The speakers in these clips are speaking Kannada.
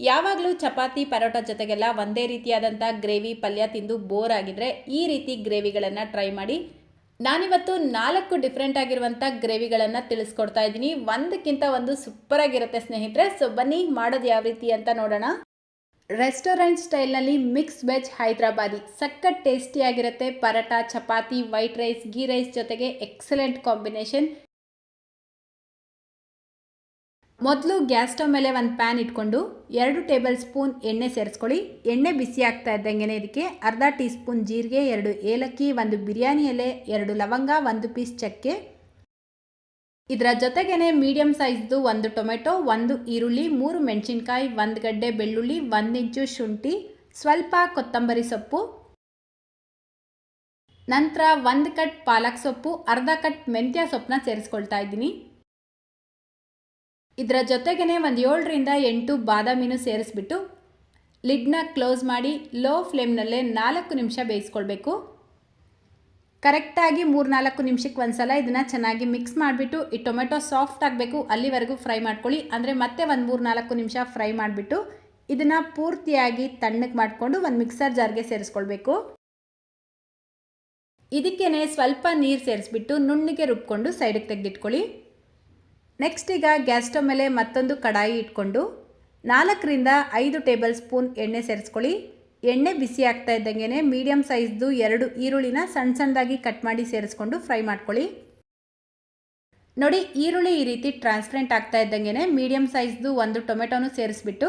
ಯಾವಾಗಲೂ ಚಪಾತಿ ಪರೋಟ ಜೊತೆಗೆಲ್ಲ ಒಂದೇ ರೀತಿಯಾದಂಥ ಗ್ರೇವಿ ಪಲ್ಯ ತಿಂದು ಬೋರ್ ಆಗಿದ್ರೆ ಈ ರೀತಿ ಗ್ರೇವಿಗಳನ್ನು ಟ್ರೈ ಮಾಡಿ. ನಾನಿವತ್ತು ನಾಲ್ಕು ಡಿಫ್ರೆಂಟ್ ಆಗಿರುವಂಥ ಗ್ರೇವಿಗಳನ್ನು ತಿಳಿಸ್ಕೊಡ್ತಾ ಇದ್ದೀನಿ. ಒಂದಕ್ಕಿಂತ ಒಂದು ಸೂಪರ್ ಆಗಿರುತ್ತೆ ಸ್ನೇಹಿತರೆ. ಸೊ ಬನ್ನಿ ಮಾಡೋದು ಯಾವ ರೀತಿ ಅಂತ ನೋಡೋಣ. ರೆಸ್ಟೋರೆಂಟ್ ಸ್ಟೈಲ್ನಲ್ಲಿ ಮಿಕ್ಸ್ ವೆಜ್ ಹೈದ್ರಾಬಾದಿ. ಸಖತ್ ಟೇಸ್ಟಿಯಾಗಿರುತ್ತೆ parotta, chapati white rice ghee rice ಜೊತೆಗೆ ಎಕ್ಸಲೆಂಟ್ ಕಾಂಬಿನೇಷನ್ ಮೊದಲು ಗ್ಯಾಸ್ ಸ್ಟವ್ ಮೇಲೆ ಒಂದು ಪ್ಯಾನ್ ಇಟ್ಕೊಂಡು ಎರಡು ಟೇಬಲ್ ಸ್ಪೂನ್ ಎಣ್ಣೆ ಸೇರಿಸ್ಕೊಳ್ಳಿ. ಎಣ್ಣೆ ಬಿಸಿ ಆಗ್ತಾ ಇದ್ದಂಗೆ ಇದಕ್ಕೆ ಅರ್ಧ ಟೀ ಸ್ಪೂನ್ ಜೀರಿಗೆ, ಎರಡು ಏಲಕ್ಕಿ, ಒಂದು ಬಿರಿಯಾನಿ ಎಲೆ, ಎರಡು ಲವಂಗ, ಒಂದು ಪೀಸ್ ಚಕ್ಕೆ. ಇದರ ಜೊತೆಗೇನೆ ಮೀಡಿಯಂ ಸೈಜ್ದು ಒಂದು ಟೊಮೆಟೊ, ಒಂದು ಈರುಳ್ಳಿ, ಮೂರು ಮೆಣಸಿನ್ಕಾಯಿ, ಒಂದು ಗಡ್ಡೆ ಬೆಳ್ಳುಳ್ಳಿ, ಒಂದು ಇಂಚು ಶುಂಠಿ, ಸ್ವಲ್ಪ ಕೊತ್ತಂಬರಿ ಸೊಪ್ಪು. ನಂತರ ಒಂದು ಕಟ್ ಪಾಲಕ್ ಸೊಪ್ಪು, ಅರ್ಧ ಕಟ್ ಮೆಂತ್ಯ ಸೊಪ್ಪನ್ನ ಸೇರಿಸ್ಕೊಳ್ತಾ ಇದ್ದೀನಿ. ಇದರ ಜೊತೆಗೇ ಒಂದು ಏಳರಿಂದ ಎಂಟು ಬಾದಾಮಿನೂ ಸೇರಿಸ್ಬಿಟ್ಟು ಲಿಡ್ನ ಕ್ಲೋಸ್ ಮಾಡಿ ಲೋ ಫ್ಲೇಮ್ನಲ್ಲೇ ನಾಲ್ಕು ನಿಮಿಷ ಬೇಯಿಸ್ಕೊಳ್ಬೇಕು. ಕರೆಕ್ಟಾಗಿ ಮೂರು ನಾಲ್ಕು ನಿಮಿಷಕ್ಕೆ ಒಂದು ಸಲ ಇದನ್ನು ಚೆನ್ನಾಗಿ ಮಿಕ್ಸ್ ಮಾಡಿಬಿಟ್ಟು ಈ ಟೊಮೆಟೊ ಸಾಫ್ಟ್ ಆಗಬೇಕು, ಅಲ್ಲಿವರೆಗೂ ಫ್ರೈ ಮಾಡ್ಕೊಳ್ಳಿ. ಅಂದರೆ ಮತ್ತೆ ಒಂದು ಮೂರು ನಾಲ್ಕು ನಿಮಿಷ ಫ್ರೈ ಮಾಡಿಬಿಟ್ಟು ಇದನ್ನು ಪೂರ್ತಿಯಾಗಿ ತಣ್ಣಗೆ ಮಾಡಿಕೊಂಡು ಒಂದು ಮಿಕ್ಸರ್ ಜಾರ್ಗೆ ಸೇರಿಸ್ಕೊಳ್ಬೇಕು. ಇದಕ್ಕೇ ಸ್ವಲ್ಪ ನೀರು ಸೇರಿಸ್ಬಿಟ್ಟು ನುಣ್ಣಿಗೆ ರುಬ್ಕೊಂಡು ಸೈಡಿಗೆ ತೆಗೆದಿಟ್ಕೊಳ್ಳಿ. ನೆಕ್ಸ್ಟ್ ಈಗ ಗ್ಯಾಸ್ ಸ್ಟವ್ ಮೇಲೆ ಮತ್ತೊಂದು ಕಡಾಯಿ ಇಟ್ಕೊಂಡು ನಾಲ್ಕರಿಂದ ಐದು ಟೇಬಲ್ ಸ್ಪೂನ್ ಎಣ್ಣೆ ಸೇರಿಸ್ಕೊಳ್ಳಿ. ಎಣ್ಣೆ ಬಿಸಿ ಆಗ್ತಾ ಇದ್ದಂಗೆ ಮೀಡಿಯಮ್ ಸೈಜ್ದು ಎರಡು ಈರುಳ್ಳಿನ ಸಣ್ಣ ಸಣ್ಣದಾಗಿ ಕಟ್ ಮಾಡಿ ಸೇರಿಸ್ಕೊಂಡು ಫ್ರೈ ಮಾಡ್ಕೊಳ್ಳಿ. ನೋಡಿ, ಈರುಳ್ಳಿ ಈ ರೀತಿ ಟ್ರಾನ್ಸ್ಪರೆಂಟ್ ಆಗ್ತಾ ಇದ್ದಂಗೆ ಮೀಡಿಯಮ್ ಸೈಜ್ದು ಒಂದು ಟೊಮೆಟೊನೂ ಸೇರಿಸ್ಬಿಟ್ಟು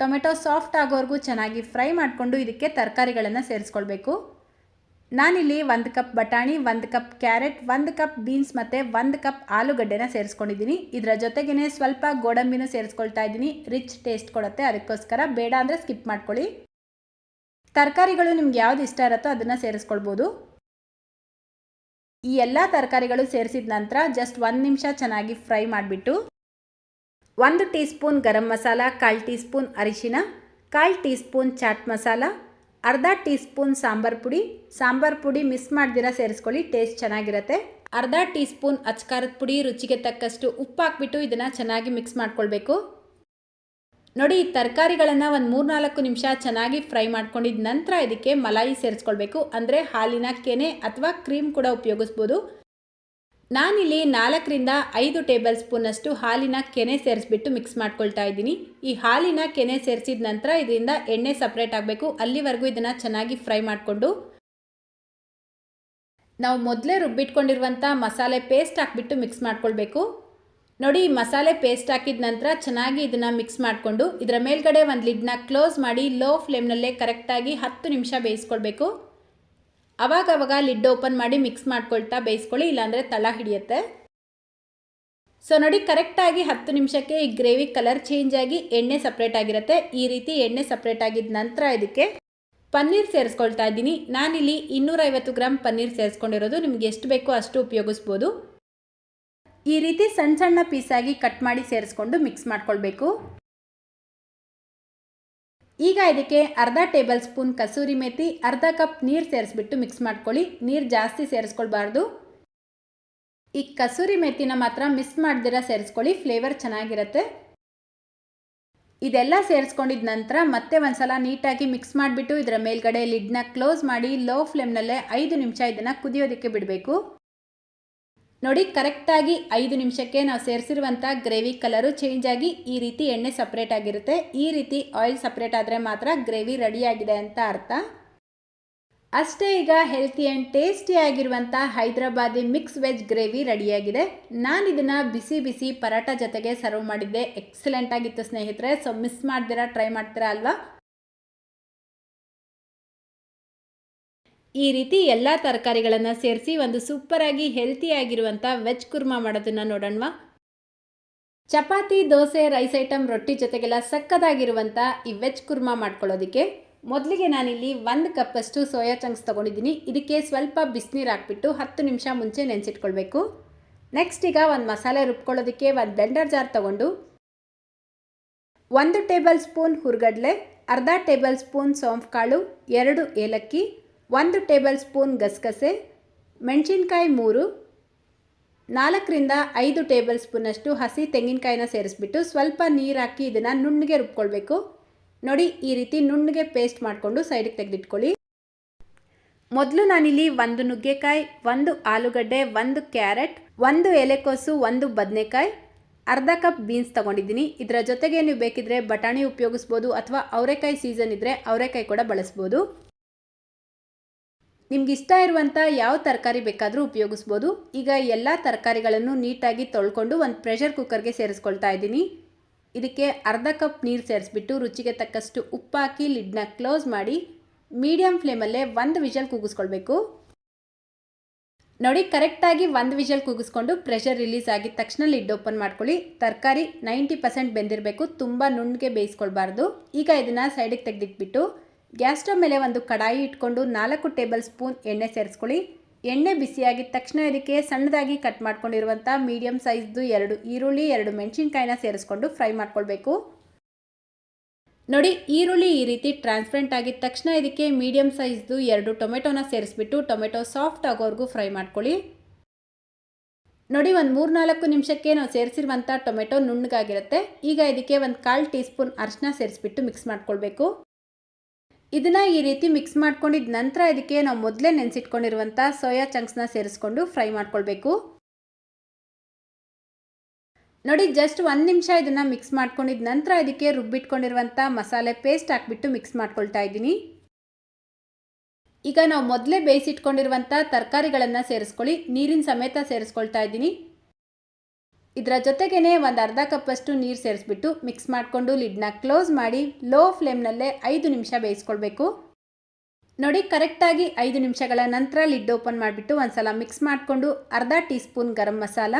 ಟೊಮೆಟೊ ಸಾಫ್ಟ್ ಆಗೋವರೆಗೂ ಚೆನ್ನಾಗಿ ಫ್ರೈ ಮಾಡಿಕೊಂಡು ಇದಕ್ಕೆ ತರಕಾರಿಗಳನ್ನು ಸೇರಿಸ್ಕೊಳ್ಬೇಕು. ನಾನಿಲ್ಲಿ ಒಂದು ಕಪ್ ಬಟಾಣಿ, ಒಂದು ಕಪ್ ಕ್ಯಾರೆಟ್, ಒಂದು ಕಪ್ ಬೀನ್ಸ್ ಮತ್ತು ಒಂದು ಕಪ್ ಆಲೂಗಡ್ಡೆನ ಸೇರಿಸ್ಕೊಂಡಿದ್ದೀನಿ ಇದರ ಜೊತೆಗೇ ಸ್ವಲ್ಪ ಗೋಡಂಬಿನೂ ಸೇರಿಸ್ಕೊಳ್ತಾ ಇದ್ದೀನಿ ರಿಚ್ ಟೇಸ್ಟ್ ಕೊಡುತ್ತೆ, ಅದಕ್ಕೋಸ್ಕರ ಬೇಡ ಅಂದರೆ ಸ್ಕಿಪ್ ಮಾಡ್ಕೊಳ್ಳಿ. ತರಕಾರಿಗಳು ನಿಮ್ಗೆ ಯಾವ್ದು ಇಷ್ಟ ಇರುತ್ತೋ ಅದನ್ನು ಸೇರಿಸ್ಕೊಳ್ಬೋದು. ಈ ಎಲ್ಲ ತರಕಾರಿಗಳು ಸೇರಿಸಿದ ನಂತರ ಜಸ್ಟ್ ಒಂದು ನಿಮಿಷ ಚೆನ್ನಾಗಿ ಫ್ರೈ ಮಾಡಿಬಿಟ್ಟು ಒಂದು ಟೀ ಸ್ಪೂನ್ ಗರಂ ಮಸಾಲ, ಕಾಲು ಟೀ ಸ್ಪೂನ್ ಅರಿಶಿನ, ಕಾಲು ಟೀ ಸ್ಪೂನ್ ಚಾಟ್ ಮಸಾಲ ಅರ್ಧ ಟೀ ಸ್ಪೂನ್ ಸಾಂಬಾರ್ ಪುಡಿ. ಸಾಂಬಾರ್ ಪುಡಿ ಮಿಸ್ ಮಾಡ್ದಿರ ಸೇರಿಸ್ಕೊಳ್ಳಿ, ಟೇಸ್ಟ್ ಚೆನ್ನಾಗಿರುತ್ತೆ. ಅರ್ಧ ಟೀ ಸ್ಪೂನ್ ಅಚ್ಕಾರದ ಪುಡಿ ರುಚಿಗೆ ತಕ್ಕಷ್ಟು ಉಪ್ಪು ಹಾಕ್ಬಿಟ್ಟು ಇದನ್ನು ಚೆನ್ನಾಗಿ ಮಿಕ್ಸ್ ಮಾಡ್ಕೊಳ್ಬೇಕು. ನೋಡಿ, ಈ ತರಕಾರಿಗಳನ್ನು ಒಂದು ಮೂರ್ನಾಲ್ಕು ನಿಮಿಷ ಚೆನ್ನಾಗಿ ಫ್ರೈ ಮಾಡ್ಕೊಂಡಿದ ನಂತರ ಇದಕ್ಕೆ ಮಲಾಯಿ ಸೇರಿಸ್ಕೊಳ್ಬೇಕು. ಅಂದರೆ ಹಾಲಿನ ಕೆನೆ ಅಥವಾ ಕ್ರೀಮ್ ಕೂಡ ಉಪಯೋಗಿಸ್ಬೋದು. ನಾನಿಲ್ಲಿ ನಾಲ್ಕರಿಂದ ಐದು ಟೇಬಲ್ ಸ್ಪೂನಷ್ಟು ಹಾಲಿನ ಕೆನೆ ಸೇರಿಸ್ಬಿಟ್ಟು ಮಿಕ್ಸ್ ಮಾಡ್ಕೊಳ್ತಾ ಇದ್ದೀನಿ. ಈ ಹಾಲಿನ ಕೆನೆ ಸೇರಿಸಿದ ನಂತರ ಇದರಿಂದ ಎಣ್ಣೆ ಸಪ್ರೇಟ್ ಆಗಬೇಕು. ಅಲ್ಲಿವರೆಗೂ ಇದನ್ನು ಚೆನ್ನಾಗಿ ಫ್ರೈ ಮಾಡಿಕೊಂಡು. ನಾವು ಮೊದಲೇ ರುಬ್ಬಿಟ್ಕೊಂಡಿರುವಂಥ ಮಸಾಲೆ ಪೇಸ್ಟ್ ಹಾಕ್ಬಿಟ್ಟು ಮಿಕ್ಸ್ ಮಾಡ್ಕೊಳ್ಬೇಕು. ನೋಡಿ, ಈ ಮಸಾಲೆ ಪೇಸ್ಟ್ ಹಾಕಿದ ನಂತರ ಚೆನ್ನಾಗಿ ಇದನ್ನು ಮಿಕ್ಸ್ ಮಾಡಿಕೊಂಡು, ಇದರ ಮೇಲ್ಗಡೆ ಒಂದು ಲಿಡ್ನ ಕ್ಲೋಸ್ ಮಾಡಿ ಲೋ ಫ್ಲೇಮ್ನಲ್ಲೇ ಕರೆಕ್ಟಾಗಿ ಹತ್ತು ನಿಮಿಷ ಬೇಯಿಸ್ಕೊಳ್ಬೇಕು. ಅವಾಗವಾಗ ಲಿಡ್ ಓಪನ್ ಮಾಡಿ ಮಿಕ್ಸ್ ಮಾಡ್ಕೊಳ್ತಾ ಬೇಯಿಸ್ಕೊಳ್ಳಿ, ಇಲ್ಲಾಂದರೆ ತಳ ಹಿಡಿಯುತ್ತೆ. ಸೊ ನೋಡಿ ಕರೆಕ್ಟಾಗಿ ಹತ್ತು ನಿಮಿಷಕ್ಕೆ ಈ ಗ್ರೇವಿ ಕಲರ್ ಚೇಂಜ್ ಆಗಿ ಎಣ್ಣೆ ಸಪ್ರೇಟ್ ಆಗಿರುತ್ತೆ. ಈ ರೀತಿ ಎಣ್ಣೆ ಸಪ್ರೇಟ್ ಆಗಿದ ನಂತರ ಇದಕ್ಕೆ ಪನ್ನೀರ್ ಸೇರಿಸ್ಕೊಳ್ತಾ ಇದ್ದೀನಿ. ನಾನಿಲ್ಲಿ ಇನ್ನೂರೈವತ್ತು ಗ್ರಾಮ್ ಪನ್ನೀರ್ ಸೇರಿಸ್ಕೊಂಡಿರೋದು. ನಿಮ್ಗೆ ಎಷ್ಟು ಬೇಕೋ ಅಷ್ಟು ಉಪಯೋಗಿಸ್ಬೋದು. ಈ ರೀತಿ ಸಣ್ಣ ಸಣ್ಣ ಪೀಸಾಗಿ ಕಟ್ ಮಾಡಿ ಸೇರಿಸ್ಕೊಂಡು ಮಿಕ್ಸ್ ಮಾಡ್ಕೊಳ್ಬೇಕು. ಈಗ ಇದಕ್ಕೆ ಅರ್ಧ ಟೇಬಲ್ ಸ್ಪೂನ್ ಕಸೂರಿ ಮೇಥಿ ಅರ್ಧ ಕಪ್ ನೀರು ಸೇರಿಸ್ಬಿಟ್ಟು ಮಿಕ್ಸ್ ಮಾಡ್ಕೊಳ್ಳಿ. ನೀರು ಜಾಸ್ತಿ ಸೇರಿಸ್ಕೊಳ್ಬಾರ್ದು. ಈ ಕಸೂರಿ ಮೇಥಿನ ಮಾತ್ರ ಮಿಸ್ ಮಾಡ್ದಿರ ಸೇರಿಸ್ಕೊಳ್ಳಿ ಫ್ಲೇವರ್ ಚೆನ್ನಾಗಿರುತ್ತೆ. ಇದೆಲ್ಲ ಸೇರಿಸ್ಕೊಂಡಿದ ನಂತರ ಮತ್ತೆ ಒಂದ್ಸಲ ನೀಟಾಗಿ ಮಿಕ್ಸ್ ಮಾಡಿಬಿಟ್ಟು ಇದರ ಮೇಲ್ಗಡೆ ಲಿಡ್ನ ಕ್ಲೋಸ್ ಮಾಡಿ ಲೋ ಫ್ಲೇಮ್ನಲ್ಲೇ ಐದು ನಿಮಿಷ ಇದನ್ನು ಕುದಿಯೋದಕ್ಕೆ ಬಿಡಬೇಕು. ನೋಡಿ, ಕರೆಕ್ಟಾಗಿ ಐದು ನಿಮಿಷಕ್ಕೆ ನಾವು ಸೇರಿಸಿರುವಂಥ ಗ್ರೇವಿ ಕಲರು ಚೇಂಜ್ ಆಗಿ ಈ ರೀತಿ ಎಣ್ಣೆ ಸಪ್ರೇಟ್ ಆಗಿರುತ್ತೆ. ಈ ರೀತಿ ಆಯಿಲ್ ಸಪ್ರೇಟ್ ಆದರೆ ಮಾತ್ರ ಗ್ರೇವಿ ರೆಡಿಯಾಗಿದೆ ಅಂತ ಅರ್ಥ. ಅಷ್ಟೇ ಈಗ ಹೆಲ್ತಿ ಆ್ಯಂಡ್ ಟೇಸ್ಟಿ ಆಗಿರುವಂಥ ಹೈದ್ರಾಬಾದಿ ಮಿಕ್ಸ್ ವೆಜ್ ಗ್ರೇವಿ ರೆಡಿಯಾಗಿದೆ. ನಾನು ಇದನ್ನು ಬಿಸಿ ಬಿಸಿ ಪರಾಟ ಜೊತೆಗೆ ಸರ್ವ್ ಮಾಡಿದ್ದೆ. ಎಕ್ಸಲೆಂಟ್ ಆಗಿತ್ತು ಸ್ನೇಹಿತರೆ. ಸೊ ಮಿಸ್ ಮಾಡ್ದಿರಾ ಟ್ರೈ ಮಾಡ್ತೀರಾ ಅಲ್ವಾ? ಈ ರೀತಿ ಎಲ್ಲ ತರಕಾರಿಗಳನ್ನು ಸೇರಿಸಿ ಒಂದು ಸೂಪರಾಗಿ ಹೆಲ್ತಿಯಾಗಿರುವಂಥ ವೆಜ್ ಕುರ್ಮಾ ಮಾಡೋದನ್ನು ನೋಡೋಣವಾ. ಚಪಾತಿ, ದೋಸೆ ರೈಸ್ ಐಟಮ್ ರೊಟ್ಟಿ ಜೊತೆಗೆಲ್ಲ ಸಕ್ಕದಾಗಿರುವಂಥ ಈ ವೆಜ್ ಕುರ್ಮಾ ಮಾಡ್ಕೊಳ್ಳೋದಕ್ಕೆ ಮೊದಲಿಗೆ ನಾನಿಲ್ಲಿ ಒಂದು ಕಪ್ಪಷ್ಟು ಸೋಯಾ ಚಂಕ್ಸ್ ತೊಗೊಂಡಿದ್ದೀನಿ. ಇದಕ್ಕೆ ಸ್ವಲ್ಪ ಬಿಸಿನೀರು ಹಾಕ್ಬಿಟ್ಟು ಹತ್ತು ನಿಮಿಷ ಮುಂಚೆ ನೆನೆಸಿಟ್ಕೊಳ್ಬೇಕು. ನೆಕ್ಸ್ಟ್ ಈಗ ಒಂದು ಮಸಾಲೆ ರುಬ್ಕೊಳ್ಳೋದಕ್ಕೆ ಒಂದು ಬ್ಲೆಂಡರ್ ಜಾರ್ ತೊಗೊಂಡು ಒಂದು ಟೇಬಲ್ ಸ್ಪೂನ್ ಹುರ್ಗಡ್ಲೆ, ಅರ್ಧ ಟೇಬಲ್ ಸ್ಪೂನ್ ಸೋಂಫ್ ಕಾಳು ಎರಡು ಏಲಕ್ಕಿ ಒಂದು ಟೇಬಲ್ ಸ್ಪೂನ್ ಗಸಗಸೆ, ಮೆಣಸಿನ್ಕಾಯಿ ಮೂರು, ನಾಲ್ಕರಿಂದ ಐದು ಟೇಬಲ್ ಸ್ಪೂನಷ್ಟು ಹಸಿ ತೆಂಗಿನಕಾಯಿನ ಸೇರಿಸ್ಬಿಟ್ಟು ಸ್ವಲ್ಪ ನೀರು ಹಾಕಿ ಇದನ್ನು ನುಣ್ಣಗೆ ರುಬ್ಕೊಳ್ಬೇಕು. ನೋಡಿ, ಈ ರೀತಿ ನುಣ್ಣಗೆ ಪೇಸ್ಟ್ ಮಾಡಿಕೊಂಡು ಸೈಡಿಗೆ ತೆಗೆದಿಟ್ಕೊಳ್ಳಿ. ಮೊದಲು ನಾನಿಲ್ಲಿ ಒಂದು ನುಗ್ಗೆಕಾಯಿ, ಒಂದು ಆಲೂಗಡ್ಡೆ, ಒಂದು ಕ್ಯಾರೆಟ್, ಒಂದು ಎಲೆಕೋಸು, ಒಂದು ಬದನೆಕಾಯಿ, ಅರ್ಧ ಕಪ್ ಬೀನ್ಸ್ ತೊಗೊಂಡಿದ್ದೀನಿ. ಇದರ ಜೊತೆಗೆ ನೀವು ಬೇಕಿದ್ರೆ ಬಟಾಣಿ ಉಪಯೋಗಿಸ್ಬೋದು ಅಥವಾ ಅವರೆಕಾಯಿ ಸೀಸನ್ ಇದ್ದರೆ ಅವರೆಕಾಯಿ ಕೂಡ ಬಳಸ್ಬೋದು. ನಿಮ್ಗೆ ಇಷ್ಟ ಇರುವಂಥ ಯಾವ ತರಕಾರಿ ಬೇಕಾದರೂ ಉಪಯೋಗಿಸ್ಬೋದು. ಈಗ ಎಲ್ಲ ತರಕಾರಿಗಳನ್ನು ನೀಟಾಗಿ ತೊಳ್ಕೊಂಡು ಒಂದು ಪ್ರೆಷರ್ ಕುಕ್ಕರ್ಗೆ ಸೇರಿಸ್ಕೊಳ್ತಾ ಇದ್ದೀನಿ. ಇದಕ್ಕೆ ಅರ್ಧ ಕಪ್ ನೀರು ಸೇರಿಸ್ಬಿಟ್ಟು ರುಚಿಗೆ ತಕ್ಕಷ್ಟು ಉಪ್ಪು ಹಾಕಿ ಲಿಡ್ನ ಕ್ಲೋಸ್ ಮಾಡಿ ಮೀಡಿಯಮ್ ಫ್ಲೇಮಲ್ಲೇ ಒಂದು ವಿಷಲ್ ಕೂಗಿಸ್ಕೊಳ್ಬೇಕು. ನೋಡಿ ಕರೆಕ್ಟಾಗಿ ಒಂದು ವಿಷಲ್ ಕೂಗಿಸ್ಕೊಂಡು ಪ್ರೆಷರ್ ರಿಲೀಸ್ ಆಗಿದ ತಕ್ಷಣ ಲಿಡ್ ಓಪನ್ ಮಾಡ್ಕೊಳ್ಳಿ. ತರಕಾರಿ ನೈಂಟಿ ಪರ್ಸೆಂಟ್ ಬೆಂದಿರಬೇಕು, ತುಂಬ ನುಣ್ಣಗೆ ಬೇಯಿಸ್ಕೊಳ್ಬಾರ್ದು. ಈಗ ಇದನ್ನು ಸೈಡಿಗೆ ತೆಗೆದಿಟ್ಬಿಟ್ಟು ಗ್ಯಾಸ್ ಸ್ಟವ್ ಮೇಲೆ ಒಂದು ಕಡಾಯಿ ಇಟ್ಕೊಂಡು ನಾಲ್ಕು ಟೇಬಲ್ ಸ್ಪೂನ್ ಎಣ್ಣೆ ಸೇರಿಸ್ಕೊಳ್ಳಿ. ಎಣ್ಣೆ ಬಿಸಿಯಾಗಿದ ತಕ್ಷಣ ಇದಕ್ಕೆ ಸಣ್ಣದಾಗಿ ಕಟ್ ಮಾಡ್ಕೊಂಡಿರುವಂಥ ಮೀಡಿಯಮ್ ಸೈಜ್ದು ಎರಡು ಈರುಳ್ಳಿ, ಎರಡು ಮೆಣಸಿನ್ಕಾಯಿನ ಸೇರಿಸ್ಕೊಂಡು ಫ್ರೈ ಮಾಡ್ಕೊಳ್ಬೇಕು. ನೋಡಿ, ಈರುಳ್ಳಿ ಈ ರೀತಿ ಟ್ರಾನ್ಸ್ಪರೆಂಟ್ ಆಗಿದ ತಕ್ಷಣ ಇದಕ್ಕೆ ಮೀಡಿಯಮ್ ಸೈಜ್ದು ಎರಡು ಟೊಮೆಟೊನ ಸೇರಿಸ್ಬಿಟ್ಟು ಟೊಮೆಟೊ ಸಾಫ್ಟ್ ಆಗೋವರೆಗೂ ಫ್ರೈ ಮಾಡ್ಕೊಳ್ಳಿ. ನೋಡಿ, ಒಂದು ಮೂರು ನಾಲ್ಕು ನಿಮಿಷಕ್ಕೆ ನಾವು ಸೇರಿಸಿರುವಂಥ ಟೊಮೆಟೊ ನುಣ್ಣಗಾಗಿರುತ್ತೆ. ಈಗ ಇದಕ್ಕೆ ಒಂದು ಕಾಲು ಟೀ ಸ್ಪೂನ್ ಅರಿಶಿನ ಸೇರಿಸ್ಬಿಟ್ಟು ಮಿಕ್ಸ್ ಮಾಡ್ಕೊಳ್ಬೇಕು. ಇದನ್ನು ಈ ರೀತಿ ಮಿಕ್ಸ್ ಮಾಡ್ಕೊಂಡಿದ ನಂತರ ಇದಕ್ಕೆ ನಾವು ಮೊದಲೇ ನೆನೆಸಿಟ್ಕೊಂಡಿರುವಂಥ ಸೋಯಾ ಚಂಕ್ಸ್ನ ಸೇರಿಸ್ಕೊಂಡು ಫ್ರೈ ಮಾಡ್ಕೊಳ್ಬೇಕು. ನೋಡಿ ಜಸ್ಟ್ ಒಂದು ನಿಮಿಷ ಇದನ್ನು ಮಿಕ್ಸ್ ಮಾಡ್ಕೊಂಡಿದ ನಂತರ ಇದಕ್ಕೆ ರುಬ್ಬಿಟ್ಕೊಂಡಿರುವಂಥ ಮಸಾಲೆ ಪೇಸ್ಟ್ ಹಾಕ್ಬಿಟ್ಟು ಮಿಕ್ಸ್ ಮಾಡ್ಕೊಳ್ತಾ ಇದ್ದೀನಿ. ಈಗ ನಾವು ಮೊದಲೇ ಬೇಯಿಸಿಟ್ಕೊಂಡಿರುವಂಥ ತರಕಾರಿಗಳನ್ನು ಸೇರಿಸ್ಕೊಳ್ಳಿ, ನೀರಿನ ಸಮೇತ ಸೇರಿಸ್ಕೊಳ್ತಾ ಇದ್ದೀನಿ. ಇದರ ಜೊತೆಗೇ ಒಂದು ಅರ್ಧ ಕಪ್ಪಷ್ಟು ನೀರು ಸೇರಿಸ್ಬಿಟ್ಟು ಮಿಕ್ಸ್ ಮಾಡಿಕೊಂಡು ಲಿಡ್ನ ಕ್ಲೋಸ್ ಮಾಡಿ ಲೋ ಫ್ಲೇಮ್ನಲ್ಲೇ ಐದು ನಿಮಿಷ ಬೇಯಿಸ್ಕೊಳ್ಬೇಕು. ನೋಡಿ ಕರೆಕ್ಟಾಗಿ ಐದು ನಿಮಿಷಗಳ ನಂತರ ಲಿಡ್ ಓಪನ್ ಮಾಡಿಬಿಟ್ಟು ಒಂದು ಸಲ ಮಿಕ್ಸ್ ಮಾಡಿಕೊಂಡು ಅರ್ಧ ಟೀ ಸ್ಪೂನ್ ಗರಂ ಮಸಾಲ,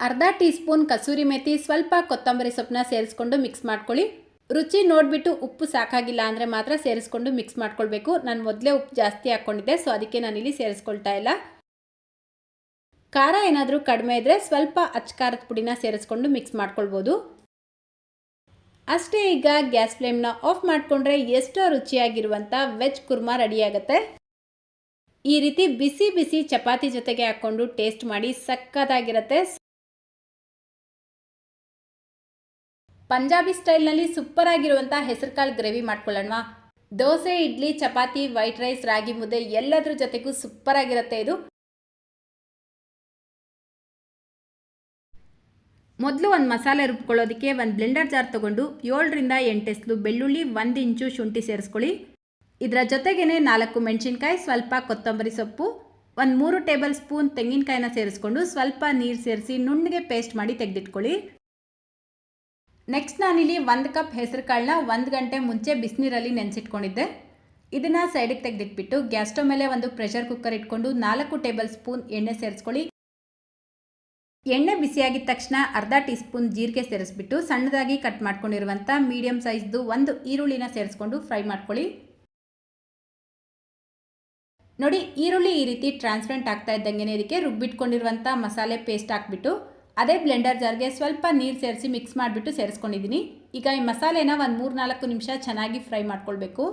ಅರ್ಧ ಟೀ ಸ್ಪೂನ್ ಕಸೂರಿ ಮೇಥಿ ಸ್ವಲ್ಪ ಕೊತ್ತಂಬರಿ ಸೊಪ್ಪನ್ನ ಸೇರಿಸ್ಕೊಂಡು ಮಿಕ್ಸ್ ಮಾಡ್ಕೊಳ್ಳಿ. ರುಚಿ ನೋಡಿಬಿಟ್ಟು ಉಪ್ಪು ಸಾಕಾಗಿಲ್ಲ ಅಂದರೆ ಮಾತ್ರ ಸೇರಿಸ್ಕೊಂಡು ಮಿಕ್ಸ್ ಮಾಡ್ಕೊಳ್ಬೇಕು. ನಾನು ಮೊದಲೇ ಉಪ್ಪು ಜಾಸ್ತಿ ಹಾಕ್ಕೊಂಡಿದ್ದೆ ಸೊ ಅದಕ್ಕೆ ನಾನಿಲ್ಲಿ ಸೇರಿಸ್ಕೊಳ್ತಾ ಇಲ್ಲ. ಖಾರ ಏನಾದರೂ ಕಡಿಮೆ ಇದ್ದರೆ ಸ್ವಲ್ಪ ಅಚ್ಕಾರದ ಪುಡಿನ ಸೇರಿಸ್ಕೊಂಡು ಮಿಕ್ಸ್ ಮಾಡ್ಕೊಳ್ಬೋದು. ಅಷ್ಟೇ ಈಗ ಗ್ಯಾಸ್ ಫ್ಲೇಮ್ನ ಆಫ್ ಮಾಡಿಕೊಂಡ್ರೆ ಎಷ್ಟೋ ರುಚಿಯಾಗಿರುವಂಥ ವೆಜ್ ಕುರ್ಮಾ ರೆಡಿಯಾಗುತ್ತೆ. ಈ ರೀತಿ ಬಿಸಿ ಬಿಸಿ ಚಪಾತಿ ಜೊತೆಗೆ ಹಾಕ್ಕೊಂಡು ಟೇಸ್ಟ್ ಮಾಡಿ ಸಕ್ಕತ್ತಾಗಿರುತ್ತೆ. ಪಂಜಾಬಿ ಸ್ಟೈಲ್ನಲ್ಲಿ ಸೂಪರ್ ಆಗಿರುವಂಥ ಹೆಸರುಕಾಳು ಗ್ರೇವಿ ಮಾಡ್ಕೊಳ್ಳೋಣ. ದೋಸೆ, ಇಡ್ಲಿ, ಚಪಾತಿ, ವೈಟ್ ರೈಸ್, ರಾಗಿ ಮುದ್ದೆ ಎಲ್ಲದ್ರ ಜೊತೆಗೂ ಸೂಪರ್ ಆಗಿರುತ್ತೆ ಇದು. ಮೊದಲು ಒಂದು ಮಸಾಲೆ ರುಬ್ಕೊಳ್ಳೋದಕ್ಕೆ ಒಂದು ಬ್ಲೆಂಡರ್ ಜಾರ್ ತೊಗೊಂಡು ಏಳರಿಂದ ಎಂಟು ಎಸ್ಲು ಬೆಳ್ಳುಳ್ಳಿ ಒಂದು ಇಂಚು ಶುಂಠಿ ಸೇರಿಸ್ಕೊಳ್ಳಿ. ಇದರ ಜೊತೆಗೇ ನಾಲ್ಕು ಮೆಣಸಿನ್ಕಾಯಿ, ಸ್ವಲ್ಪ ಕೊತ್ತಂಬರಿ ಸೊಪ್ಪು, ಒಂದು ಮೂರು ಟೇಬಲ್ ಸ್ಪೂನ್ ತೆಂಗಿನಕಾಯಿನ ಸೇರಿಸ್ಕೊಂಡು ಸ್ವಲ್ಪ ನೀರು ಸೇರಿಸಿ ನುಣ್ಣಗೆ ಪೇಸ್ಟ್ ಮಾಡಿ ತೆಗೆದಿಟ್ಕೊಳ್ಳಿ. ನೆಕ್ಸ್ಟ್ ನಾನಿಲ್ಲಿ ಒಂದು ಕಪ್ ಹೆಸರು ಕಾಳನ್ನ ಒಂದು ಗಂಟೆ ಮುಂಚೆ ಬಿಸಿನೀರಲ್ಲಿ ನೆನೆಸಿಟ್ಕೊಂಡಿದ್ದೆ. ಇದನ್ನು ಸೈಡಿಗೆ ತೆಗೆದಿಟ್ಬಿಟ್ಟು ಗ್ಯಾಸ್ ಸ್ಟವ್ ಮೇಲೆ ಒಂದು ಪ್ರೆಷರ್ ಕುಕ್ಕರ್ ಇಟ್ಕೊಂಡು ನಾಲ್ಕು ಟೇಬಲ್ ಸ್ಪೂನ್ ಎಣ್ಣೆ ಸೇರಿಸ್ಕೊಳ್ಳಿ. ಎಣ್ಣೆ ಬಿಸಿಯಾಗಿದ ತಕ್ಷಣ ಅರ್ಧ ಟೀ ಸ್ಪೂನ್ ಜೀರಿಗೆ ಸೇರಿಸ್ಬಿಟ್ಟು ಸಣ್ಣದಾಗಿ ಕಟ್ ಮಾಡ್ಕೊಂಡಿರುವಂಥ ಮೀಡಿಯಂ ಸೈಜ್ದು ಒಂದು ಈರುಳ್ಳಿನ ಸೇರಿಸ್ಕೊಂಡು ಫ್ರೈ ಮಾಡ್ಕೊಳ್ಳಿ. ನೋಡಿ, ಈರುಳ್ಳಿ ಈ ರೀತಿ ಟ್ರಾನ್ಸ್ಪರೆಂಟ್ ಆಗ್ತಾ ಇದ್ದಂಗೆ ಇದಕ್ಕೆ ರುಬ್ಬಿಟ್ಕೊಂಡಿರುವಂಥ ಮಸಾಲೆ ಪೇಸ್ಟ್ ಹಾಕ್ಬಿಟ್ಟು ಅದೇ ಬ್ಲೆಂಡರ್ ಜಾರ್ಗೆ ಸ್ವಲ್ಪ ನೀರು ಸೇರಿಸಿ ಮಿಕ್ಸ್ ಮಾಡಿಬಿಟ್ಟು ಸೇರಿಸ್ಕೊಂಡಿದ್ದೀನಿ. ಈಗ ಈ ಮಸಾಲೆನ ಒಂದು ಮೂರು ನಾಲ್ಕು ನಿಮಿಷ ಚೆನ್ನಾಗಿ ಫ್ರೈ ಮಾಡ್ಕೊಳ್ಬೇಕು.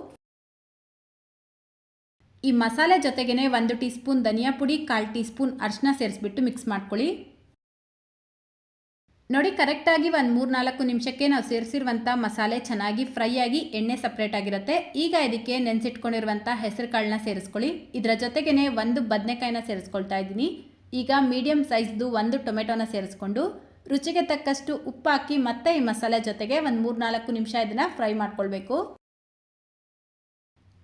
ಈ ಮಸಾಲೆ ಜೊತೆಗೇ ಒಂದು ಟೀ ಸ್ಪೂನ್ ಧನಿಯಾ ಪುಡಿ, ಕಾಲು ಟೀ ಸ್ಪೂನ್ ಅರಿಶಿನ ಸೇರಿಸ್ಬಿಟ್ಟು ಮಿಕ್ಸ್ ಮಾಡ್ಕೊಳ್ಳಿ. ನೋಡಿ, ಕರೆಕ್ಟಾಗಿ ಒಂದು ಮೂರು ನಾಲ್ಕು ನಿಮಿಷಕ್ಕೆ ನಾವು ಸೇರಿಸಿರುವಂಥ ಮಸಾಲೆ ಚೆನ್ನಾಗಿ ಫ್ರೈ ಆಗಿ ಎಣ್ಣೆ ಸಪ್ರೇಟ್ ಆಗಿರುತ್ತೆ. ಈಗ ಇದಕ್ಕೆ ನೆನೆಸಿಟ್ಕೊಂಡಿರುವಂಥ ಹೆಸರು ಕಾಳನ್ನ ಸೇರಿಸ್ಕೊಳ್ಳಿ. ಇದರ ಜೊತೆಗೇ ಒಂದು ಬದನೆಕಾಯಿನ ಸೇರಿಸ್ಕೊಳ್ತಾ ಇದ್ದೀನಿ. ಈಗ ಮೀಡಿಯಮ್ ಸೈಜ್ದು ಒಂದು ಟೊಮೆಟೊನ ಸೇರಿಸ್ಕೊಂಡು ರುಚಿಗೆ ತಕ್ಕಷ್ಟು ಉಪ್ಪು ಹಾಕಿ ಮತ್ತೆ ಈ ಮಸಾಲೆ ಜೊತೆಗೆ ಒಂದು ಮೂರು ನಾಲ್ಕು ನಿಮಿಷ ಇದನ್ನು ಫ್ರೈ ಮಾಡ್ಕೊಳ್ಬೇಕು.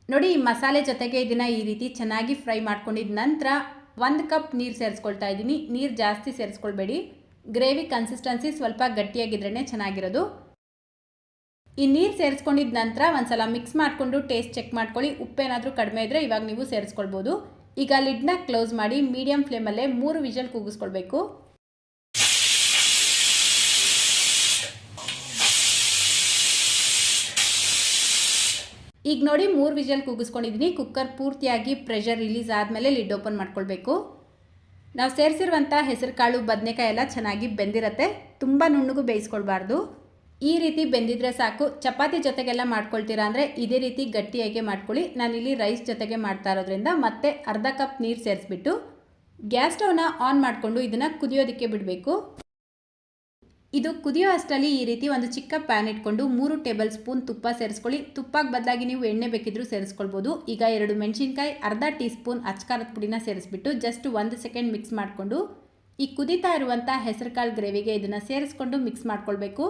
ನೋಡಿ, ಈ ಮಸಾಲೆ ಜೊತೆಗೆ ಇದನ್ನು ಈ ರೀತಿ ಚೆನ್ನಾಗಿ ಫ್ರೈ ಮಾಡ್ಕೊಂಡಿದ ನಂತರ ಒಂದು ಕಪ್ ನೀರು ಸೇರಿಸ್ಕೊಳ್ತಾ ಇದ್ದೀನಿ. ನೀರು ಜಾಸ್ತಿ ಸೇರಿಸ್ಕೊಳ್ಬೇಡಿ. ಗ್ರೇವಿ ಕನ್ಸಿಸ್ಟೆನ್ಸಿ ಸ್ವಲ್ಪ ಗಟ್ಟಿಯಾಗಿದ್ರೇ ಚೆನ್ನಾಗಿರೋದು. ಈ ನೀರು ಸೇರಿಸ್ಕೊಂಡಿದ ನಂತರ ಒಂದ್ಸಲ ಮಿಕ್ಸ್ ಮಾಡಿಕೊಂಡು ಟೇಸ್ಟ್ ಚೆಕ್ ಮಾಡ್ಕೊಳ್ಳಿ. ಉಪ್ಪೇನಾದರೂ ಕಡಿಮೆ ಇದ್ದರೆ ಇವಾಗ ನೀವು ಸೇರಿಸ್ಕೊಳ್ಬೋದು. ಈಗ ಲಿಡ್ನ ಕ್ಲೋಸ್ ಮಾಡಿ ಮೀಡಿಯಂ ಫ್ಲೇಮಲ್ಲೇ ಮೂರು ವಿಷಲ್ ಕೂಗಿಸ್ಕೊಳ್ಬೇಕು. ಈಗ ನೋಡಿ ಮೂರು ವಿಷಲ್ ಕೂಗಿಸ್ಕೊಂಡಿದ್ದೀನಿ ಕುಕ್ಕರ್ ಪೂರ್ತಿಯಾಗಿ ಪ್ರೆಷರ್ ರಿಲೀಸ್ ಆದಮೇಲೆ ಲಿಡ್ ಓಪನ್ ಮಾಡ್ಕೊಳ್ಬೇಕು. ನಾವು ಸೇರಿಸಿರುವಂಥ ಹೆಸರು ಕಾಳು ಬದನೆಕಾಯಿ ಎಲ್ಲ ಚೆನ್ನಾಗಿ ಬೆಂದಿರತ್ತೆ. ತುಂಬ ನುಣ್ಣಗೂ ಬೇಯಿಸ್ಕೊಳ್ಬಾರ್ದು. ಈ ರೀತಿ ಬೆಂದಿದ್ರೆ ಸಾಕು. ಚಪಾತಿ ಜೊತೆಗೆಲ್ಲ ಮಾಡ್ಕೊಳ್ತೀರಾ ಅಂದರೆ ಇದೇ ರೀತಿ ಗಟ್ಟಿಯಾಗಿ ಮಾಡ್ಕೊಳ್ಳಿ. ನಾನಿಲ್ಲಿ ರೈಸ್ ಜೊತೆಗೆ ಮಾಡ್ತಾ ಇರೋದ್ರಿಂದ ಮತ್ತೆ ಅರ್ಧ ಕಪ್ ನೀರು ಸೇರಿಸ್ಬಿಟ್ಟು ಗ್ಯಾಸ್ ಸ್ಟವ್ನ ಆನ್ ಮಾಡಿಕೊಂಡು ಇದನ್ನು ಕುದಿಯೋದಕ್ಕೆ ಬಿಡಬೇಕು. ಇದು ಕುದಿಯೋ ಅಷ್ಟರಲ್ಲಿ ಈ ರೀತಿ ಒಂದು ಚಿಕ್ಕ ಪ್ಯಾನ್ ಇಟ್ಕೊಂಡು ಮೂರು ಟೇಬಲ್ ಸ್ಪೂನ್ ತುಪ್ಪ ಸೇರಿಸ್ಕೊಳ್ಳಿ. ತುಪ್ಪಕ್ಕೆ ಬದಲಾಗಿ ನೀವು ಎಣ್ಣೆ ಬೇಕಿದ್ರೂ ಸೇರಿಸ್ಕೊಳ್ಬೋದು. ಈಗ ಎರಡು ಮೆಣಸಿನ್ಕಾಯಿ, ಅರ್ಧ ಟೀ ಸ್ಪೂನ್ ಅಚ್ಕಾರದ ಪುಡಿನ ಸೇರಿಸ್ಬಿಟ್ಟು ಜಸ್ಟ್ ಒಂದು ಸೆಕೆಂಡ್ ಮಿಕ್ಸ್ ಮಾಡಿಕೊಂಡು ಈ ಕುದೀತಾ ಇರುವಂಥ ಹೆಸರುಕಾಳು ಗ್ರೇವಿಗೆ ಇದನ್ನು ಸೇರಿಸ್ಕೊಂಡು ಮಿಕ್ಸ್ ಮಾಡ್ಕೊಳ್ಬೇಕು.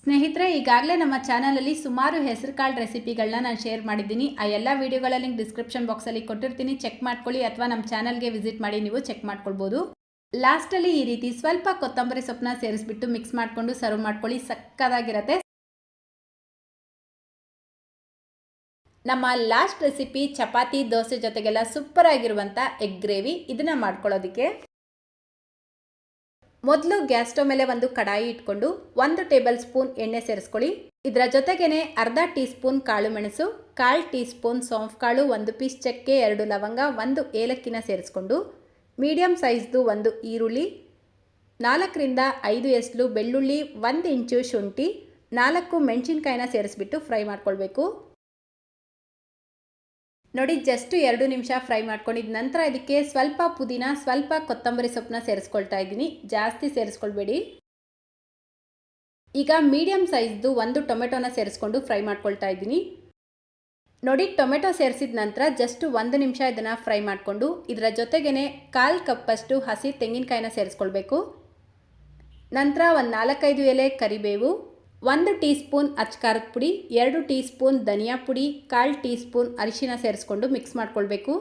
ಸ್ನೇಹಿತರೆ, ಈಗಾಗಲೇ ನಮ್ಮ ಚಾನಲಲ್ಲಿ ಸುಮಾರು ಹೆಸರುಕಾಳು ರೆಸಿಪಿಗಳನ್ನ ನಾನು ಶೇರ್ ಮಾಡಿದ್ದೀನಿ. ಆ ಎಲ್ಲ ವೀಡಿಯೋಗಳ ಲಿಂಕ್ ಡಿಸ್ಕ್ರಿಪ್ಷನ್ ಬಾಕ್ಸಲ್ಲಿ ಕೊಟ್ಟಿರ್ತೀನಿ. ಚೆಕ್ ಮಾಡ್ಕೊಳ್ಳಿ ಅಥವಾ ನಮ್ಮ ಚಾನಲ್ಗೆ ವಿಸಿಟ್ ಮಾಡಿ ನೀವು ಚೆಕ್ ಮಾಡ್ಕೊಳ್ಬೋದು. ಲಾಸ್ಟಲ್ಲಿ ಈ ರೀತಿ ಸ್ವಲ್ಪ ಕೊತ್ತಂಬರಿ ಸೊಪ್ಪನ್ನ ಸೇರಿಸ್ಬಿಟ್ಟು ಮಿಕ್ಸ್ ಮಾಡಿಕೊಂಡು ಸರ್ವ್ ಮಾಡ್ಕೊಳ್ಳಿ ಸಕ್ಕದಾಗಿರತ್ತೆ ನಮ್ಮ ಲಾಸ್ಟ್ ರೆಸಿಪಿ ಚಪಾತಿ, ದೋಸೆ ಜೊತೆಗೆಲ್ಲ ಸೂಪರ್ ಆಗಿರುವಂಥ ಎಗ್ ಗ್ರೇವಿ, ಇದನ್ನು ಮಾಡ್ಕೊಳ್ಳೋದಕ್ಕೆ. ಮೊದಲು ಗ್ಯಾಸ್ ಸ್ಟವ್ ಮೇಲೆ ಒಂದು ಕಡಾಯಿ ಇಟ್ಕೊಂಡು ಒಂದು ಟೇಬಲ್ ಸ್ಪೂನ್ ಎಣ್ಣೆ ಸೇರಿಸ್ಕೊಳ್ಳಿ. ಇದರ ಜೊತೆಗೇನೆ ಅರ್ಧ ಟೀ ಸ್ಪೂನ್ ಕಾಳು ಮೆಣಸು, ಕಾಲು ಟೀ ಸ್ಪೂನ್ ಸೌಂಫ್ ಕಾಳು, ಒಂದು ಪೀಸ್ ಚಕ್ಕೆ, ಎರಡು ಲವಂಗ, ಒಂದು ಏಲಕ್ಕಿನ ಸೇರಿಸ್ಕೊಂಡು ಮೀಡಿಯಮ್ ಸೈಜ್ದು ಒಂದು ಈರುಳ್ಳಿ, ನಾಲ್ಕರಿಂದ ಐದು ಎಸ್ಲು ಬೆಳ್ಳುಳ್ಳಿ, ಒಂದು ಇಂಚು ಶುಂಠಿ, ನಾಲ್ಕು ಮೆಣಸಿನ್ಕಾಯಿನ ಸೇರಿಸ್ಬಿಟ್ಟು ಫ್ರೈ ಮಾಡ್ಕೊಳ್ಬೇಕು. ನೋಡಿ, ಜಸ್ಟ್ ಎರಡು ನಿಮಿಷ ಫ್ರೈ ಮಾಡ್ಕೊಂಡಿದ ನಂತರ ಇದಕ್ಕೆ ಸ್ವಲ್ಪ ಪುದೀನ, ಸ್ವಲ್ಪ ಕೊತ್ತಂಬರಿ ಸೊಪ್ಪನ್ನ ಸೇರಿಸ್ಕೊಳ್ತಾ ಇದ್ದೀನಿ. ಜಾಸ್ತಿ ಸೇರಿಸ್ಕೊಳ್ಬೇಡಿ. ಈಗ ಮೀಡಿಯಂ ಸೈಜ್ದು ಒಂದು ಟೊಮೆಟೊನ ಸೇರಿಸ್ಕೊಂಡು ಫ್ರೈ ಮಾಡ್ಕೊಳ್ತಾ ಇದ್ದೀನಿ. ನೋಡಿ, ಟೊಮೆಟೊ ಸೇರಿಸಿದ ನಂತರ ಜಸ್ಟ್ ಒಂದು ನಿಮಿಷ ಇದನ್ನು ಫ್ರೈ ಮಾಡಿಕೊಂಡು ಇದರ ಜೊತೆಗೇ ಕಾಲು ಕಪ್ಪಷ್ಟು ಹಸಿ ತೆಂಗಿನಕಾಯಿನ ಸೇರಿಸ್ಕೊಳ್ಬೇಕು. ನಂತರ ಒಂದು ನಾಲ್ಕೈದು ಎಲೆ ಕರಿಬೇವು, ಒಂದು ಟೀ ಸ್ಪೂನ್ ಪುಡಿ, ಎರಡು ಟೀ ಸ್ಪೂನ್ ಧನಿಯಾ ಪುಡಿ, ಕಾಲು ಟೀ ಸ್ಪೂನ್ ಅರಿಶಿನ ಸೇರಿಸ್ಕೊಂಡು ಮಿಕ್ಸ್ ಮಾಡ್ಕೊಳ್ಬೇಕು.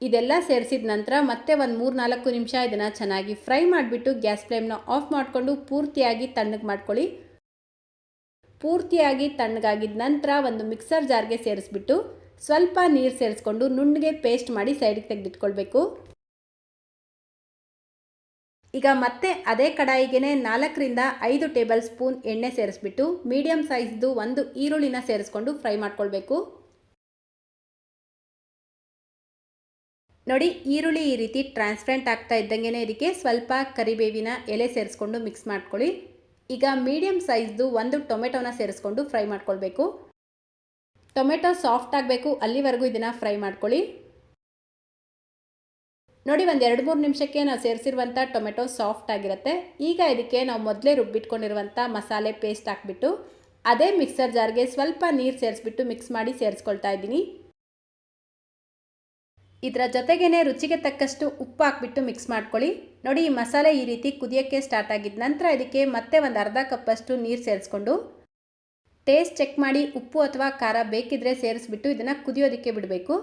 ಇದೆಲ್ಲ ಸೇರಿಸಿದ ನಂತರ ಮತ್ತೆ ಒಂದು ಮೂರು ನಾಲ್ಕು ನಿಮಿಷ ಇದನ್ನು ಚೆನ್ನಾಗಿ ಫ್ರೈ ಮಾಡಿಬಿಟ್ಟು ಗ್ಯಾಸ್ ಫ್ಲೇಮ್ನ ಆಫ್ ಮಾಡಿಕೊಂಡು ಪೂರ್ತಿಯಾಗಿ ತಣ್ಣಗೆ ಮಾಡ್ಕೊಳ್ಳಿ. ಪೂರ್ತಿಯಾಗಿ ತಣ್ಣಗಾಗಿದ ನಂತರ ಒಂದು ಮಿಕ್ಸರ್ ಜಾರ್ಗೆ ಸೇರಿಸ್ಬಿಟ್ಟು ಸ್ವಲ್ಪ ನೀರು ಸೇರಿಸ್ಕೊಂಡು ನುಣ್ಣಗೆ ಪೇಸ್ಟ್ ಮಾಡಿ ಸೈಡಿಗೆ ತೆಗೆದಿಟ್ಕೊಳ್ಬೇಕು. ಈಗ ಮತ್ತೆ ಅದೇ ಕಡಾಯಿಗೆ ನಾಲ್ಕರಿಂದ ಐದು ಟೇಬಲ್ ಸ್ಪೂನ್ ಎಣ್ಣೆ ಸೇರಿಸ್ಬಿಟ್ಟು ಮೀಡಿಯಂ ಸೈಜ್ದು ಒಂದು ಈರುಳ್ಳಿನ ಸೇರಿಸ್ಕೊಂಡು ಫ್ರೈ ಮಾಡ್ಕೊಳ್ಬೇಕು. ನೋಡಿ, ಈರುಳ್ಳಿ ಈ ರೀತಿ ಟ್ರಾನ್ಸ್ಪರೆಂಟ್ ಆಗ್ತಾ ಇದ್ದಂಗೆ ಇದಕ್ಕೆ ಸ್ವಲ್ಪ ಕರಿಬೇವಿನ ಎಲೆ ಸೇರಿಸ್ಕೊಂಡು ಮಿಕ್ಸ್ ಮಾಡ್ಕೊಳ್ಳಿ. ಈಗ ಮೀಡಿಯಮ್ ಸೈಜ್ದು ಒಂದು ಟೊಮೆಟೊನ ಸೇರಿಸ್ಕೊಂಡು ಫ್ರೈ ಮಾಡ್ಕೊಳ್ಬೇಕು. ಟೊಮೆಟೊ ಸಾಫ್ಟ್ ಆಗಬೇಕು, ಅಲ್ಲಿವರೆಗೂ ಇದನ್ನು ಫ್ರೈ ಮಾಡ್ಕೊಳ್ಳಿ. ನೋಡಿ, ಒಂದು ಎರಡು ಮೂರು ನಿಮಿಷಕ್ಕೆ ನಾವು ಸೇರಿಸಿರುವಂಥ ಟೊಮೆಟೊ ಸಾಫ್ಟ್ ಆಗಿರುತ್ತೆ. ಈಗ ಇದಕ್ಕೆ ನಾವು ಮೊದಲೇ ರುಬ್ಬಿಟ್ಕೊಂಡಿರುವಂಥ ಮಸಾಲೆ ಪೇಸ್ಟ್ ಹಾಕ್ಬಿಟ್ಟು, ಅದೇ ಮಿಕ್ಸರ್ ಜಾರ್ಗೆ ಸ್ವಲ್ಪ ನೀರು ಸೇರಿಸ್ಬಿಟ್ಟು ಮಿಕ್ಸ್ ಮಾಡಿ ಸೇರಿಸ್ಕೊಳ್ತಾ ಇದ್ದೀನಿ. ಇದರ ಜೊತೆಗೇ ರುಚಿಗೆ ತಕ್ಕಷ್ಟು ಉಪ್ಪು ಹಾಕ್ಬಿಟ್ಟು ಮಿಕ್ಸ್ ಮಾಡ್ಕೊಳ್ಳಿ. ನೋಡಿ, ಈ ಮಸಾಲೆ ಈ ರೀತಿ ಕುದಿಯೋಕ್ಕೆ ಸ್ಟಾರ್ಟ್ ಆಗಿದ್ದ ನಂತರ ಇದಕ್ಕೆ ಮತ್ತೆ ಒಂದು ಅರ್ಧ ಕಪ್ಪಷ್ಟು ನೀರು ಸೇರಿಸ್ಕೊಂಡು ಟೇಸ್ಟ್ ಚೆಕ್ ಮಾಡಿ ಉಪ್ಪು ಅಥವಾ ಖಾರ ಬೇಕಿದ್ರೆ ಸೇರಿಸ್ಬಿಟ್ಟು ಇದನ್ನು ಕುದಿಯೋದಕ್ಕೆ ಬಿಡಬೇಕು.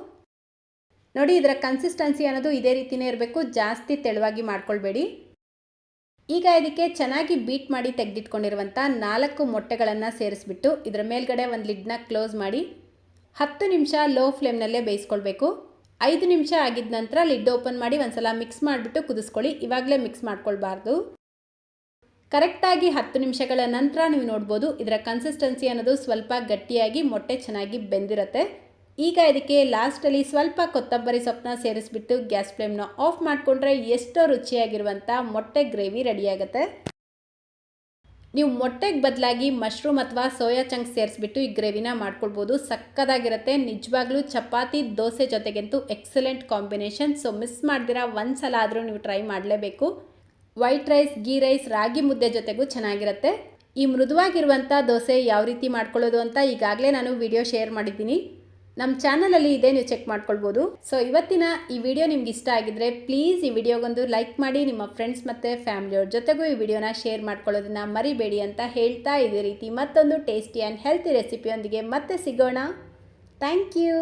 ನೋಡಿ, ಇದರ ಕನ್ಸಿಸ್ಟೆನ್ಸಿ ಅನ್ನೋದು ಇದೇ ರೀತಿಯೇ ಇರಬೇಕು, ಜಾಸ್ತಿ ತೆಳುವಾಗಿ ಮಾಡ್ಕೊಳ್ಬೇಡಿ. ಈಗ ಇದಕ್ಕೆ ಚೆನ್ನಾಗಿ ಬೀಟ್ ಮಾಡಿ ತೆಗೆದಿಟ್ಕೊಂಡಿರುವಂಥ ನಾಲ್ಕು ಮೊಟ್ಟೆಗಳನ್ನು ಸೇರಿಸ್ಬಿಟ್ಟು ಇದರ ಮೇಲ್ಗಡೆ ಒಂದು ಲಿಡ್ನ ಕ್ಲೋಸ್ ಮಾಡಿ ಹತ್ತು ನಿಮಿಷ ಲೋ ಫ್ಲೇಮ್ನಲ್ಲೇ ಬೇಯಿಸ್ಕೊಳ್ಬೇಕು. ಐದು ನಿಮಿಷ ಆಗಿದ ನಂತರ ಲಿಡ್ ಓಪನ್ ಮಾಡಿ ಒಂದ್ಸಲ ಮಿಕ್ಸ್ ಮಾಡಿಬಿಟ್ಟು ಕುದಿಸ್ಕೊಳ್ಳಿ. ಇವಾಗಲೇ ಮಿಕ್ಸ್ ಮಾಡ್ಕೊಳ್ಬಾರ್ದು. ಕರೆಕ್ಟಾಗಿ ಹತ್ತು ನಿಮಿಷಗಳ ನಂತರ ನೀವು ನೋಡ್ಬೋದು ಇದರ ಕನ್ಸಿಸ್ಟೆನ್ಸಿ ಅನ್ನೋದು ಸ್ವಲ್ಪ ಗಟ್ಟಿಯಾಗಿ, ಮೊಟ್ಟೆ ಚೆನ್ನಾಗಿ ಬೆಂದಿರುತ್ತೆ. ಈಗ ಇದಕ್ಕೆ ಲಾಸ್ಟಲ್ಲಿ ಸ್ವಲ್ಪ ಕೊತ್ತಂಬರಿ ಸೊಪ್ಪನ್ನ ಸೇರಿಸ್ಬಿಟ್ಟು ಗ್ಯಾಸ್ ಫ್ಲೇಮ್ನ ಆಫ್ ಮಾಡಿಕೊಂಡ್ರೆ ಎಷ್ಟೋ ರುಚಿಯಾಗಿರುವಂಥ ಮೊಟ್ಟೆ ಗ್ರೇವಿ ರೆಡಿಯಾಗುತ್ತೆ ನೀವು ಮೊಟ್ಟೆಗೆ ಬದಲಾಗಿ ಮಶ್ರೂಮ್ ಅಥವಾ ಸೋಯಾ ಚಂಕ್ ಸೇರಿಸ್ಬಿಟ್ಟು ಈ ಗ್ರೇವಿನ ಮಾಡ್ಕೊಳ್ಬೋದು. ಸಕ್ಕದಾಗಿರುತ್ತೆ. ನಿಜವಾಗ್ಲೂ ಚಪಾತಿ, ದೋಸೆ ಜೊತೆಗಂತೂ ಎಕ್ಸಲೆಂಟ್ ಕಾಂಬಿನೇಷನ್ ಸೊ ಮಿಸ್ ಮಾಡ್ದಿರಾ ಒಂದು ಸಲ ಆದರೂ ನೀವು ಟ್ರೈ ಮಾಡಲೇಬೇಕು. White rice ghee rice ragi mudde ಜೊತೆಗೂ ಚೆನ್ನಾಗಿರುತ್ತೆ. ಈ ಮೃದುವಾಗಿರುವಂಥ ದೋಸೆ ಯಾವ ರೀತಿ ಮಾಡ್ಕೊಳ್ಳೋದು ಅಂತ ಈಗಾಗಲೇ ನಾನು ವಿಡಿಯೋ ಶೇರ್ ಮಾಡಿದ್ದೀನಿ. ನಮ್ಮ ಚಾನಲಲ್ಲಿ ಇದೆ ನೀವು ಚೆಕ್ ಮಾಡ್ಕೊಳ್ಬೋದು. ಸೊ ಇವತ್ತಿನ ಈ ವಿಡಿಯೋ ನಿಮ್ಗೆ ಇಷ್ಟ ಆಗಿದ್ರೆ ಪ್ಲೀಸ್ ಈ ವಿಡಿಯೋಗೊಂದು ಲೈಕ್ ಮಾಡಿ, ನಿಮ್ಮ ಫ್ರೆಂಡ್ಸ್ ಮತ್ತು ಫ್ಯಾಮಿಲಿಯವ್ರ ಜೊತೆಗೂ ಈ ವಿಡಿಯೋನ ಶೇರ್ ಮಾಡ್ಕೊಳ್ಳೋದನ್ನ ಮರಿಬೇಡಿ ಅಂತ ಹೇಳ್ತಾ ಇದೇ ರೀತಿ ಮತ್ತೊಂದು ಟೇಸ್ಟಿ ಆ್ಯಂಡ್ ಹೆಲ್ತಿ ರೆಸಿಪಿಯೊಂದಿಗೆ ಮತ್ತೆ ಸಿಗೋಣ. Thank you